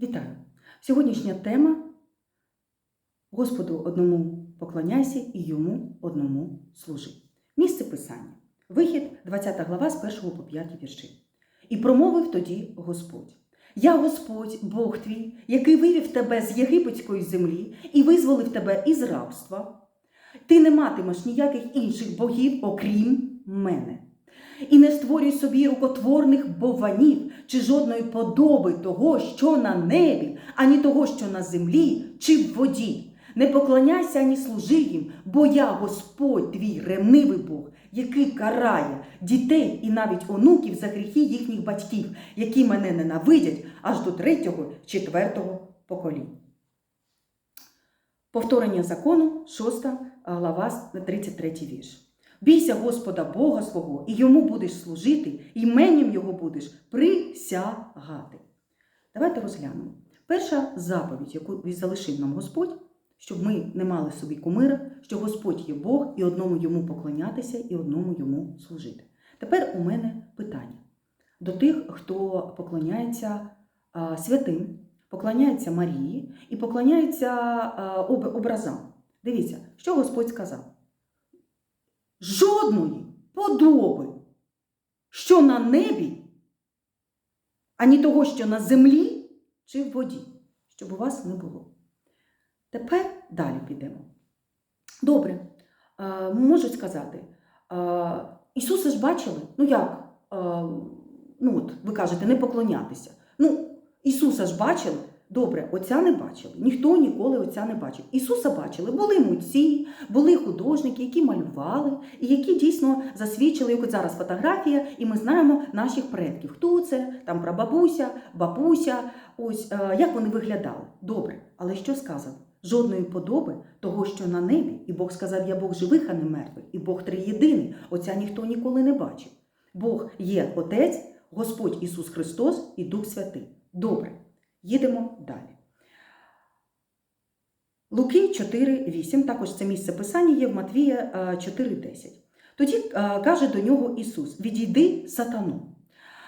Вітаю! Сьогоднішня тема Господу одному поклоняйся і йому одному служи. Місце писання. Вихід, 20 глава з 1 по 5 вірші. І промовив тоді Господь: Я Господь, Бог твій, який вивів тебе з єгипетської землі і визволив тебе із рабства. Ти не матимеш ніяких інших богів, окрім мене. І не створюй собі рукотворних бованів чи жодної подоби того, що на небі, ані того, що на землі, чи в воді. Не поклоняйся ані служи їм, бо я Господь твій ревнивий Бог, який карає дітей і навіть онуків за гріхи їхніх батьків, які мене ненавидять аж до третього, четвертого покоління. Повторення закону, 6 глава, 33 вірш. Бійся Господа Бога свого, і йому будеш служити, іменем його будеш присягати. Давайте розглянемо. Перша заповідь, яку залишив нам Господь, щоб ми не мали собі кумира, що Господь є Бог і одному йому поклонятися, і одному йому служити. Тепер у мене питання до тих, хто поклоняється святим, поклоняється Марії і поклоняється образам. Дивіться, що Господь сказав жодної подоби, що на небі, ані того, що на землі чи в воді, щоб у вас не було. Тепер далі підемо. Добре, е, можуть сказати, е, Ісуса ж бачили? Ну як? Е, ну от, ви кажете, не поклонятися. Ну, Ісуса ж бачили? Добре, отця не бачили. Ніхто ніколи отця не бачив. Ісуса бачили. Були митці, були художники, які малювали, і які дійсно засвідчили, як от зараз фотографія, і ми знаємо наших предків. Хто це? Там прабабуся, бабуся, ось е, як вони виглядали. Добре, але що сказав? Жодної подоби того, що на небі, і Бог сказав: Я Бог живих, а не мертвих, і Бог триєдиний. Отця ніхто ніколи не бачив. Бог є Отець, Господь Ісус Христос і Дух Святий. Добре. Їдемо далі. Луки 4,8, також це місце писання є в Матвія е, 4,10. Тоді е, каже до нього Ісус: Відійди сатану.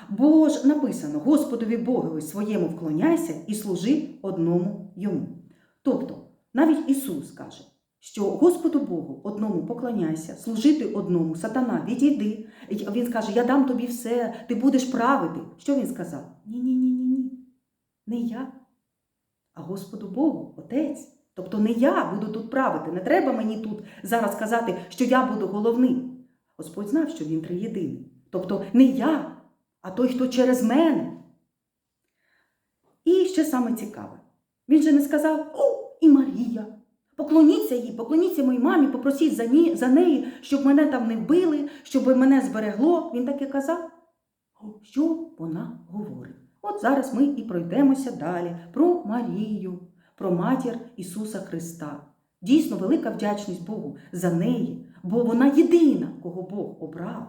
Бо ж написано: Господові Богові своєму вклоняйся і служи одному йому. Тобто, навіть Ісус каже, що Господу Богу одному поклоняйся, служити одному, сатана, відійди. Він скаже: Я дам тобі все, ти будеш правити. Що він сказав? Ні-ні-ні, ні, ні. Не я, а Господу Богу, Отець. Тобто не я буду тут правити. Не треба мені тут зараз казати, що я буду головним. Господь знав, що він триєдиний. Тобто не я, а той, хто через мене. І ще саме цікаве. Він же не сказав: О, і Марія. Поклоніться їй, поклоніться моїй мамі, попросіть за, ні, за неї, щоб мене там не били, щоб мене зберегло. Він так і казав. Що вона говорить? От зараз ми і пройдемося далі про Марію, про матір Ісуса Христа. Дійсно, велика вдячність Богу за неї, бо вона єдина, кого Бог обрав.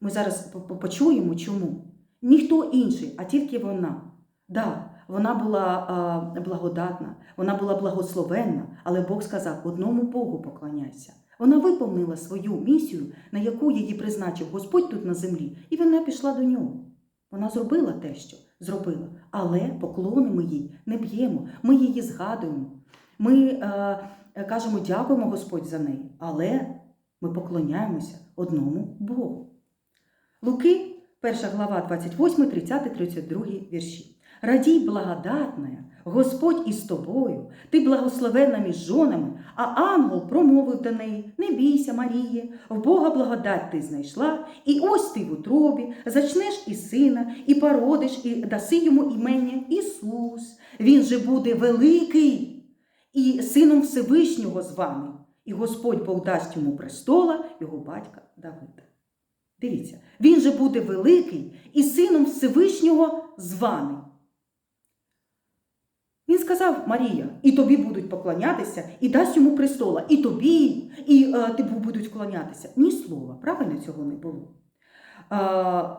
Ми зараз по- по- почуємо чому. Ніхто інший, а тільки вона. Да, вона була благодатна, вона була благословенна, але Бог сказав: одному Богу поклоняйся. Вона виповнила свою місію, на яку її призначив Господь тут на землі, і вона пішла до нього. Вона зробила те, що зробила, але поклони ми їй не б'ємо, ми її згадуємо. Ми е, е, кажемо дякуємо Господь за неї, але ми поклоняємося одному Богу. Луки, 1 глава 28, 30, 32 вірші. Радій, благодатная, Господь із тобою, ти благословенна між жонами, а ангел промовив до неї: Не бійся, Маріє, в Бога благодать ти знайшла, і ось ти в утробі, зачнеш і сина, і породиш, і даси йому імення Ісус. Він же буде великий і сином Всевишнього званий, і Господь Бог дасть йому престола його батька Давида. Дивіться, він же буде великий і сином Всевишнього званий. Він сказав Марія, і тобі будуть поклонятися, і дасть йому престола, і тобі, і е, тобі будуть вклонятися. Ні слова, правильно цього не було. Е,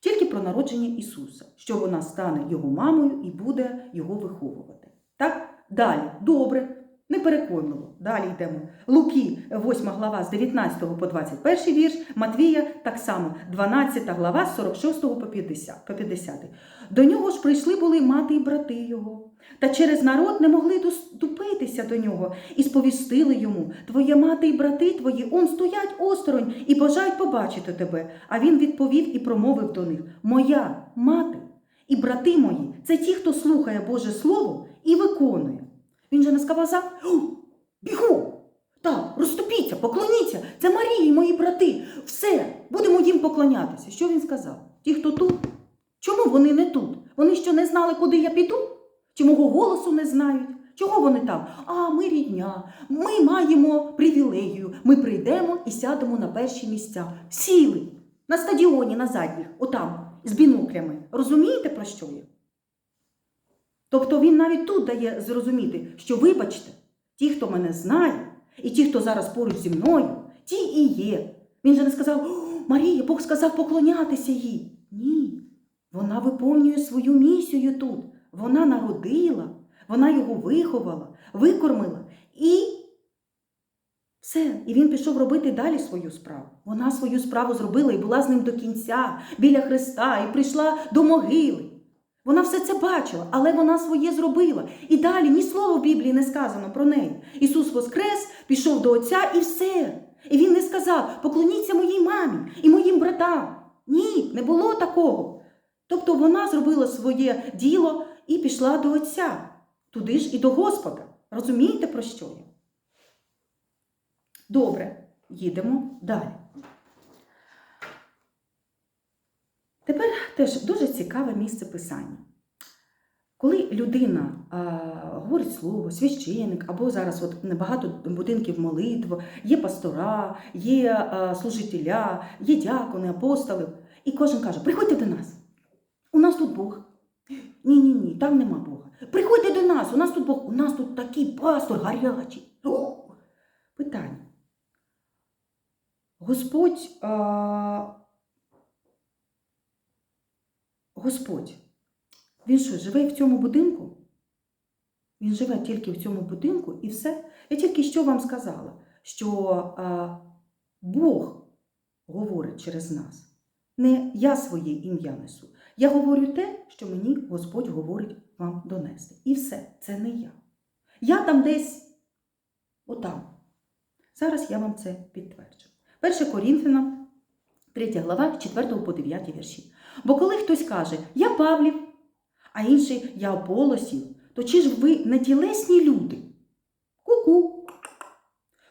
тільки про народження Ісуса, що вона стане його мамою і буде його виховувати. Так? Далі, добре. Непереконливо. Далі йдемо. Луки, 8 глава з 19 по 21 вірш, Матвія так само, 12 глава з 46 по 50. по 50. До нього ж прийшли були мати і брати його. Та через народ не могли доступитися до нього і сповістили йому: Твоя мати і брати твої он стоять осторонь і бажають побачити тебе. А він відповів і промовив до них: Моя мати і брати мої це ті, хто слухає Боже Слово і виконує. Він же не сказав: бігу! Так, розступіться, поклоніться, це Марія і мої брати. Все, будемо їм поклонятися. Що він сказав? Ті, хто тут? Чому вони не тут? Вони що не знали, куди я піду? Чи мого голосу не знають? Чого вони там? А ми рідня, ми маємо привілегію. Ми прийдемо і сядемо на перші місця. Сіли на стадіоні на задніх, отам, з біноклями. Розумієте, про що я? Тобто він навіть тут дає зрозуміти, що, вибачте, ті, хто мене знає, і ті, хто зараз поруч зі мною, ті і є. Він же не сказав, Марія, Бог сказав поклонятися їй. Ні. Вона виповнює свою місію тут. Вона народила, вона його виховала, викормила і все. І він пішов робити далі свою справу. Вона свою справу зробила і була з ним до кінця, біля Христа, і прийшла до могили. Вона все це бачила, але вона своє зробила. І далі ні слова в Біблії не сказано про неї. Ісус Воскрес пішов до Отця і все. І він не сказав: поклоніться моїй мамі і моїм братам. Ні, не було такого. Тобто вона зробила своє діло і пішла до Отця, туди ж і до Господа. Розумієте, про що я? Добре, їдемо далі. Тепер теж дуже цікаве місце писання. Коли людина а, говорить слово, священик, або зараз от небагато будинків молитв, є пастора, є а, служителя, є дякони, апостоли, і кожен каже: приходьте до нас. У нас тут Бог. Ні, ні, ні, там нема Бога. Приходьте до нас, у нас тут Бог, у нас тут такий пастор гарячий. О! Питання. Господь, а... Господь, він що, живе в цьому будинку? Він живе тільки в цьому будинку і все. Я тільки що вам сказала, що а, Бог говорить через нас. Не я своє ім'я несу. Я говорю те, що мені Господь говорить вам донести. І все, це не я. Я там десь отам. Зараз я вам це підтверджу. 1 Корінфянам, 3 глава, 4 по 9 вірші. Бо коли хтось каже, я Павлів, а інший я Аполосів, то чи ж ви не тілесні люди? Ку-ку.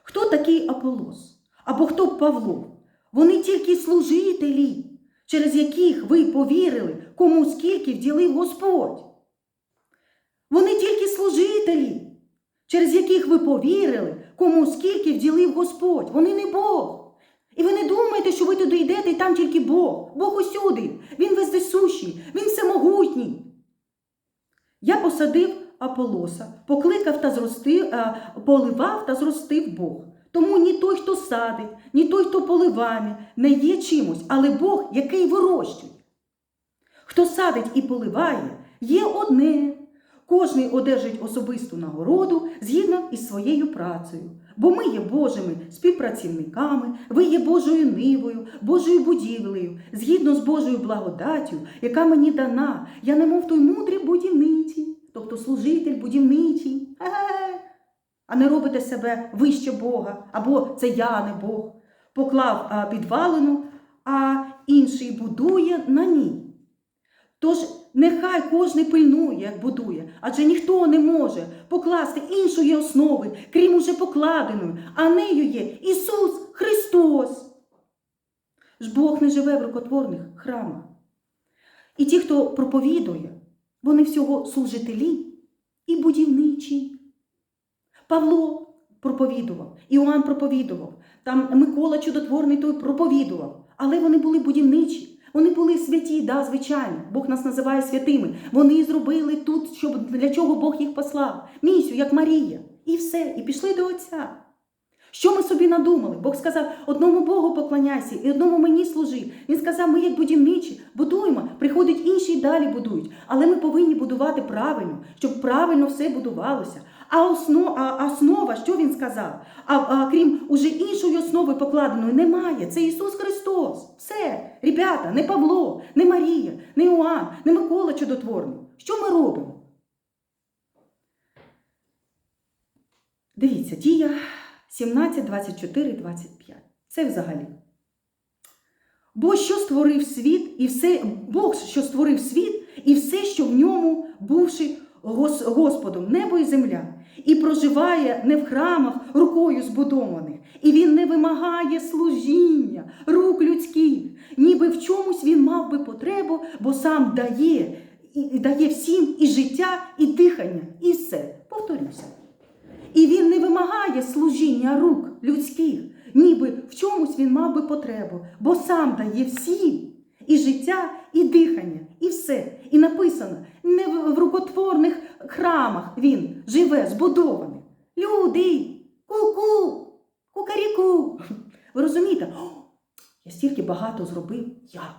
Хто такий Аполос? Або хто Павло? Вони тільки служителі, через яких ви повірили, кому скільки вділив Господь. Вони тільки служителі, через яких ви повірили, кому скільки вділив Господь. Вони не Бог. І ви не думаєте, що ви туди йдете і там тільки Бог. Бог усюди. Він вездесущий, він всемогутній. Я посадив Аполоса, покликав та зростив, поливав та зростив Бог. Тому ні той, хто садить, ні той, хто поливає, не є чимось, але Бог, який вирощує. Хто садить і поливає, є одне. Кожний одержить особисту нагороду згідно із своєю працею. Бо ми є Божими співпрацівниками, ви є Божою нивою, Божою будівлею, згідно з Божою благодаттю, яка мені дана. Я немов той мудрий будівничий, тобто служитель будівничий. А не робите себе вище Бога, або це я не Бог. Поклав підвалину, а інший будує на ній. Тож нехай кожний пильнує, як будує, адже ніхто не може покласти іншої основи, крім уже покладеної, а нею є Ісус Христос. Ж Бог не живе в рукотворних храмах. І ті, хто проповідує, вони всього служителі і будівничі. Павло проповідував, Іоанн проповідував, там Микола Чудотворний той проповідував, але вони були будівничі. Вони були святі, да, звичайно. Бог нас називає святими. Вони зробили тут, щоб для чого Бог їх послав. Місію, як Марія. І все, і пішли до Отця. Що ми собі надумали? Бог сказав, одному Богу поклоняйся і одному мені служи. Він сказав, ми як будівничі, будуємо, приходять інші і далі будують. Але ми повинні будувати правильно, щоб правильно все будувалося. А, осно, основа, що він сказав? А, а крім уже іншої основи покладеної, немає. Це Ісус Христос. Все, ребята, не Павло, не Марія, не Іоанн, не Микола Чудотворний. Що ми робимо? Дивіться, дія 17, 24, 25. Це взагалі. Бо що створив світ, і все, Бог, що створив світ, і все, що в ньому, бувши Господом, небо і земля, і проживає не в храмах рукою збудованих, і він не вимагає служіння рук людських, ніби в чомусь він мав би потребу, бо сам дає, і, дає всім і життя, і дихання, і все. Повторюся. І він не вимагає служіння рук людських, ніби в чомусь він мав би потребу, бо сам дає всім і життя, і дихання, і все. І написано, не в рукотворних храмах він живе, збудований. Люди, ку-ку, кукаріку. Ви розумієте? О, я стільки багато зробив я.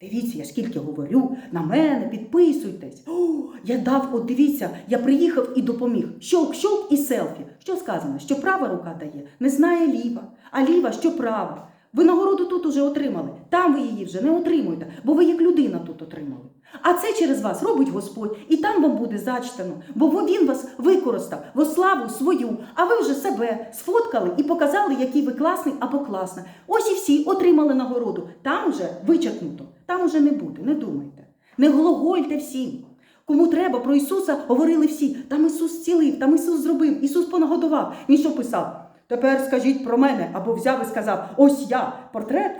Дивіться, я скільки говорю, на мене, підписуйтесь. О, я дав, от дивіться, я приїхав і допоміг. Щовк-щовк і селфі. Що сказано? Що права рука дає, не знає ліва, а ліва, що права. Ви нагороду тут уже отримали, там ви її вже не отримуєте, бо ви як людина тут отримали. А це через вас робить Господь, і там вам буде зачтено, бо він вас використав во славу свою, а ви вже себе сфоткали і показали, який ви класний або класна. Ось і всі отримали нагороду. Там вже вичеркнуто, там уже не буде, не думайте. Не глагольте всім. Кому треба про Ісуса говорили всі. Там Ісус зцілив, там Ісус зробив, Ісус понагодував. Він що писав? Тепер скажіть про мене, або взяв і сказав: ось я портрет.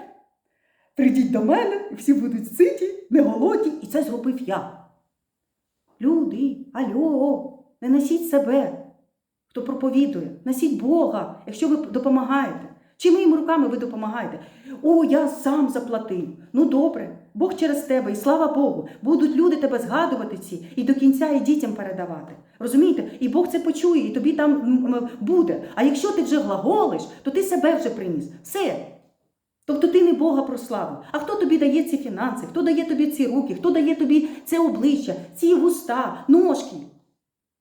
Прийдіть до мене, і всі будуть ситі, не голодні, і це зробив я. Люди, альо, не носіть себе, хто проповідує, носіть Бога, якщо ви допомагаєте. Чиїми руками ви допомагаєте? О, я сам заплатив. Ну добре, Бог через тебе, і слава Богу, будуть люди тебе згадувати ці і до кінця і дітям передавати. Розумієте? І Бог це почує, і тобі там буде. А якщо ти вже глаголиш, то ти себе вже приніс. Все. Тобто ти не Бога прославив. А хто тобі дає ці фінанси? Хто дає тобі ці руки? Хто дає тобі це обличчя, ці вуста, ножки?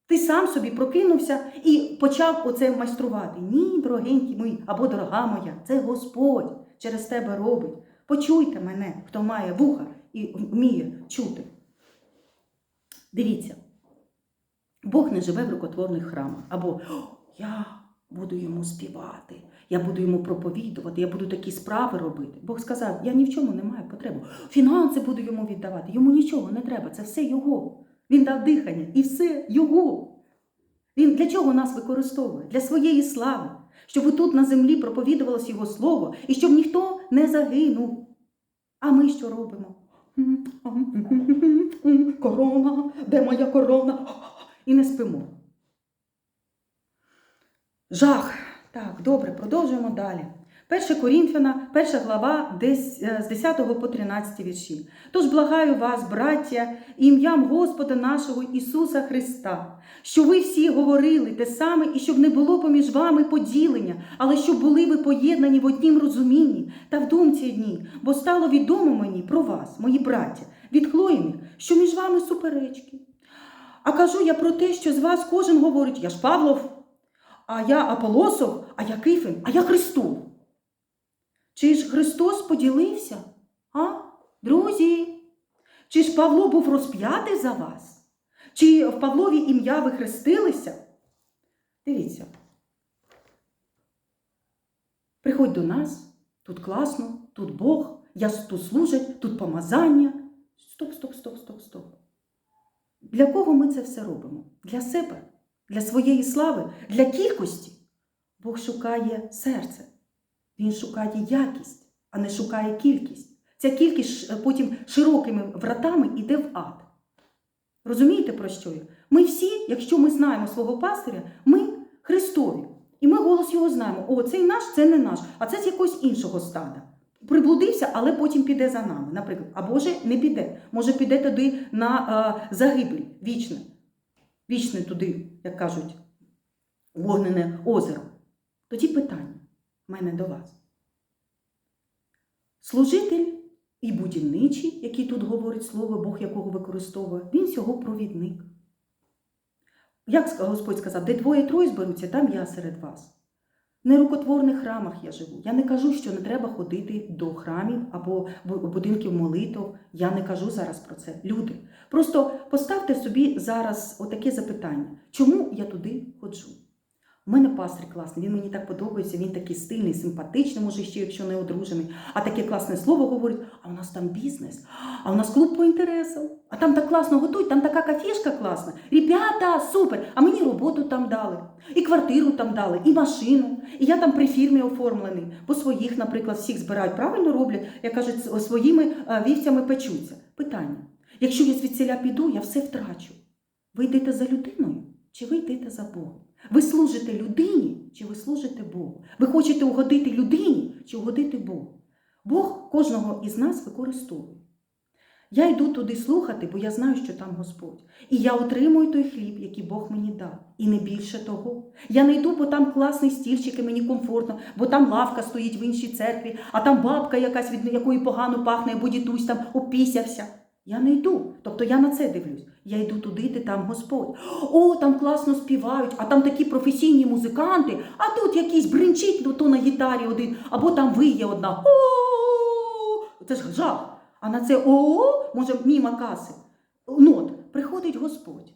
Ти сам собі прокинувся і почав оце майструвати. Ні, дорогенький мій або дорога моя, це Господь через тебе робить. Почуйте мене, хто має вуха і вміє чути. Дивіться, Бог не живе в рукотворних храмах. Або я буду йому співати, я буду йому проповідувати, я буду такі справи робити. Бог сказав, я ні в чому не маю потреби. Фінанси буду йому віддавати. Йому нічого не треба, це все його. Він дав дихання і все його. Він для чого нас використовує? Для своєї слави, щоб тут на землі проповідувалось Його слово і щоб ніхто не загинув. А ми що робимо? Корона, де моя корона? І не спимо. Жах. Так, добре, продовжуємо далі. 1 Корінфяна, 1 глава, е, з 10 по 13 вірші. Тож благаю вас, браття, ім'ям Господа нашого Ісуса Христа, що ви всі говорили те саме, і щоб не було поміж вами поділення, але щоб були ви поєднані в однім розумінні та в думці одній, бо стало відомо мені про вас, мої браття, від Хлоїни, що між вами суперечки. А кажу я про те, що з вас кожен говорить, я ж Павлов, а я Аполосов, а я Кифин, а я Христов. Чи ж Христос поділився? А? Друзі? Чи ж Павло був розп'ятий за вас? Чи в Павлові ім'я ви хрестилися? Дивіться. Приходь до нас, тут класно, тут Бог, я тут служать, тут помазання. Стоп, стоп, стоп, стоп, стоп. Для кого ми це все робимо? Для себе, для своєї слави, для кількості. Бог шукає серце. Він шукає якість, а не шукає кількість. Ця кількість потім широкими вратами йде в ад. Розумієте, про що я? Ми всі, якщо ми знаємо свого пастиря, ми Христові. І ми голос його знаємо. О, цей наш, це не наш, а це з якогось іншого стада. Приблудився, але потім піде за нами, наприклад. А може не піде. Може піде туди на е, загибель вічне. Вічне туди, як кажуть, вогнене озеро. Тоді питання мене до вас. Служитель і будівничий, який тут говорить слово Бог, якого використовує, він всього провідник. як Господь сказав, де двоє троє зберуться, там я серед вас. В нерукотворних храмах я живу. Я не кажу, що не треба ходити до храмів або будинків молитв. Я не кажу зараз про це. Люди. Просто поставте собі зараз отаке запитання: чому я туди ходжу? У мене пастир класний, він мені так подобається, він такий стильний, симпатичний, може ще, якщо не одружений, а таке класне слово говорить, а у нас там бізнес, а у нас клуб по інтересам, а там так класно готують, там така кафешка класна. Ребята, супер! А мені роботу там дали, і квартиру там дали, і машину. І я там при фірмі оформлений, бо своїх, наприклад, всіх збирають, правильно роблять, як кажуть, своїми вівцями печуться. Питання: якщо я звідсіля піду, я все втрачу. Ви йдете за людиною чи ви йдете за Богом? Ви служите людині чи ви служите Богу? Ви хочете угодити людині чи угодити Богу? Бог кожного із нас використовує. Я йду туди слухати, бо я знаю, що там Господь. І я отримую той хліб, який Бог мені дав. І не більше того. Я не йду, бо там класний стільчик і мені комфортно, бо там лавка стоїть в іншій церкві, а там бабка якась, від якої погано пахне, або дідусь там опісявся. Я не йду. Тобто я на це дивлюсь. Я йду туди, де там Господь. О, там класно співають, а там такі професійні музиканти, а тут якийсь бринчить ну, то на гітарі один, або там виє одна. О, це ж жах. А на це о, може, міма каси. Нот, приходить Господь.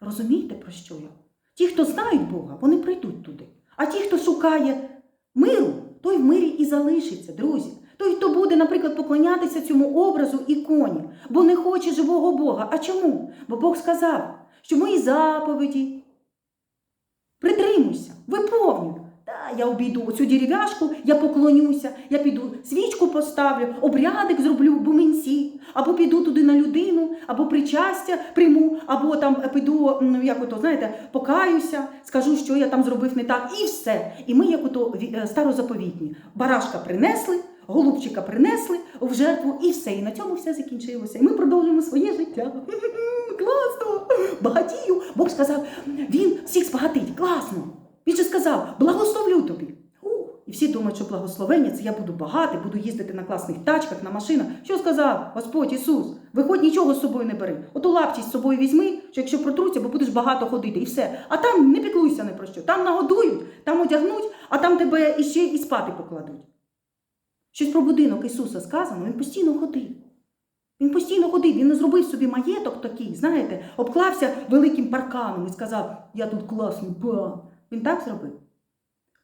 Розумієте, про що я? Ті, хто знають Бога, вони прийдуть туди. А ті, хто шукає миру, той в мирі і залишиться, друзі. Той, хто буде, наприклад, поклонятися цьому образу іконі, бо не хоче живого Бога. А чому? Бо Бог сказав, що мої заповіді притримуйся, виповнюй. Та я обійду оцю дерев'яшку, я поклонюся, я піду свічку поставлю, обрядик зроблю, бумінці, або піду туди на людину, або причастя прийму, або там піду, ну як ото, знаєте, покаюся, скажу, що я там зробив не так, і все. І ми, як ото е, старозаповітні, барашка принесли. Голубчика принесли в жертву і все. І на цьому все закінчилося. І ми продовжуємо своє життя. Класно! Багатію. Бог сказав, він всіх збагатить. Класно. Він же сказав, благословлю тобі. І всі думають, що благословення це я буду багатий, буду їздити на класних тачках, на машинах. Що сказав Господь Ісус? Виходь, нічого з собою не бери. Оту лаптість з собою візьми, що якщо протруться, бо будеш багато ходити, і все. А там не піклуйся не про що. Там нагодують, там одягнуть, а там тебе іще і спати покладуть. Щось про будинок Ісуса сказано, він постійно ходив. Він постійно ходив, він не зробив собі маєток такий, знаєте, обклався великим парканом і сказав, я тут класний пан. Він так зробив.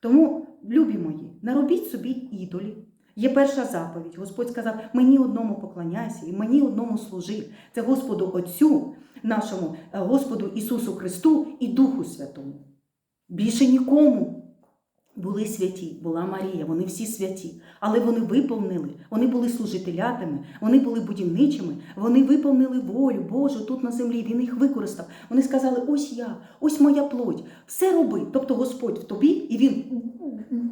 Тому, любі мої, не робіть собі ідолів. Є перша заповідь. Господь сказав, мені одному поклоняйся і мені одному служи. Це Господу Отцю, нашому е, Господу Ісусу Христу і Духу Святому. Більше нікому. Були святі, була Марія, вони всі святі, але вони виповнили, вони були служителятами, вони були будівничими, вони виповнили волю Божу тут на землі. Він їх використав. Вони сказали: ось я, ось моя плоть, все роби. Тобто Господь в тобі, і він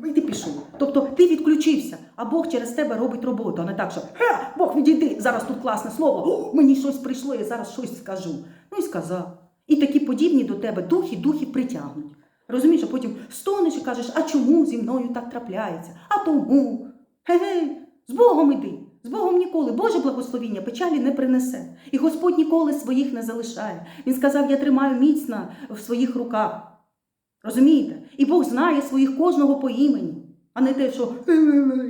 і ти пішов. Тобто ти відключився, а Бог через тебе робить роботу, а не так, що Ха, Бог відійди, зараз тут класне слово, О, мені щось прийшло, я зараз щось скажу. Ну і сказав. І такі подібні до тебе духи, духи притягнуть. Розумієш, а потім стонеш і кажеш, а чому зі мною так трапляється? А тому. Гей, з Богом іди, з Богом ніколи. Боже благословіння печалі не принесе. І Господь ніколи своїх не залишає. Він сказав: Я тримаю міцно в своїх руках. Розумієте? І Бог знає своїх кожного по імені, а не те, що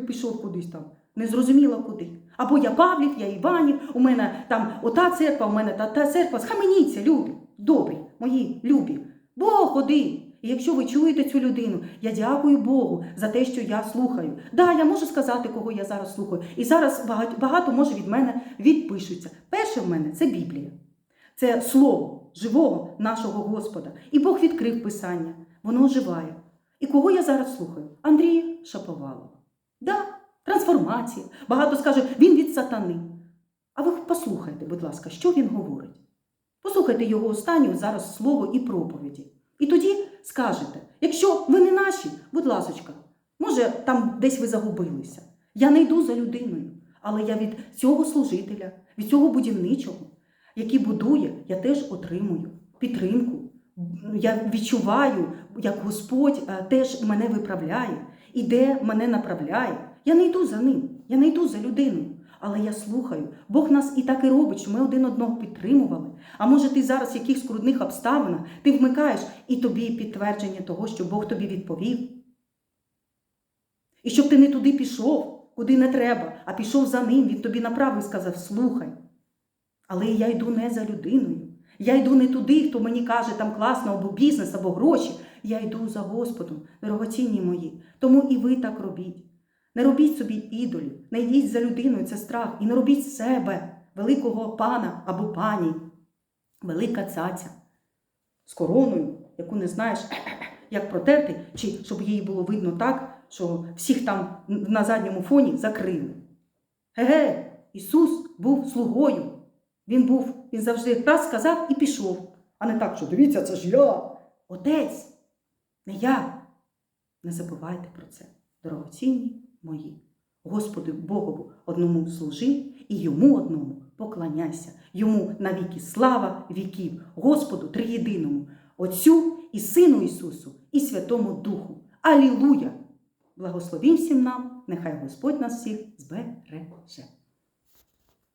пішов кудись там. Не зрозуміло куди. Або я Павлів, я Іванів, у мене там ота церква, у мене та, та церква. Схаменіться, люди, добрі, мої любі. Бог один. І якщо ви чуєте цю людину, я дякую Богу за те, що я слухаю. Да, я можу сказати, кого я зараз слухаю. І зараз багато, багато може від мене відпишуться. Перше в мене це Біблія. Це слово живого нашого Господа. І Бог відкрив Писання. Воно оживає. І кого я зараз слухаю? Андрія Шаповалова. Да, трансформація. Багато скаже, він від сатани. А ви послухайте, будь ласка, що він говорить. Послухайте його останнє зараз слово і проповіді. І тоді скажете, якщо ви не наші, будь ласочка, може там десь ви загубилися. Я не йду за людиною, але я від цього служителя, від цього будівничого, який будує, я теж отримую підтримку. Я відчуваю, як Господь е, теж мене виправляє, іде мене направляє. Я не йду за ним, я не йду за людиною. Але я слухаю. Бог нас і так і робить, що ми один одного підтримували. А може, ти зараз в якихось скрудних обставинах ти вмикаєш і тобі підтвердження того, що Бог тобі відповів. І щоб ти не туди пішов, куди не треба, а пішов за ним, він тобі направив і сказав: слухай. Але я йду не за людиною. Я йду не туди, хто мені каже, там класно, або бізнес, або гроші. Я йду за Господом, дорогоцінні мої. Тому і ви так робіть. Не робіть собі ідолів, не йдіть за людиною, це страх. І не робіть себе великого пана або пані, велика цаця з короною, яку не знаєш, як протерти, чи щоб її було видно так, що всіх там на задньому фоні закрили. Ге, Ісус був слугою. Він був, він завжди раз сказав і пішов. А не так, що дивіться, це ж я. Отець, не я. Не забувайте про це, дорогоцінні мої. Господу Богову одному служи і йому одному поклоняйся. Йому навіки слава віків, Господу триєдиному, Отцю і Сину Ісусу, і Святому Духу. Алілуя! Благословім всім нам, нехай Господь нас всіх збереже.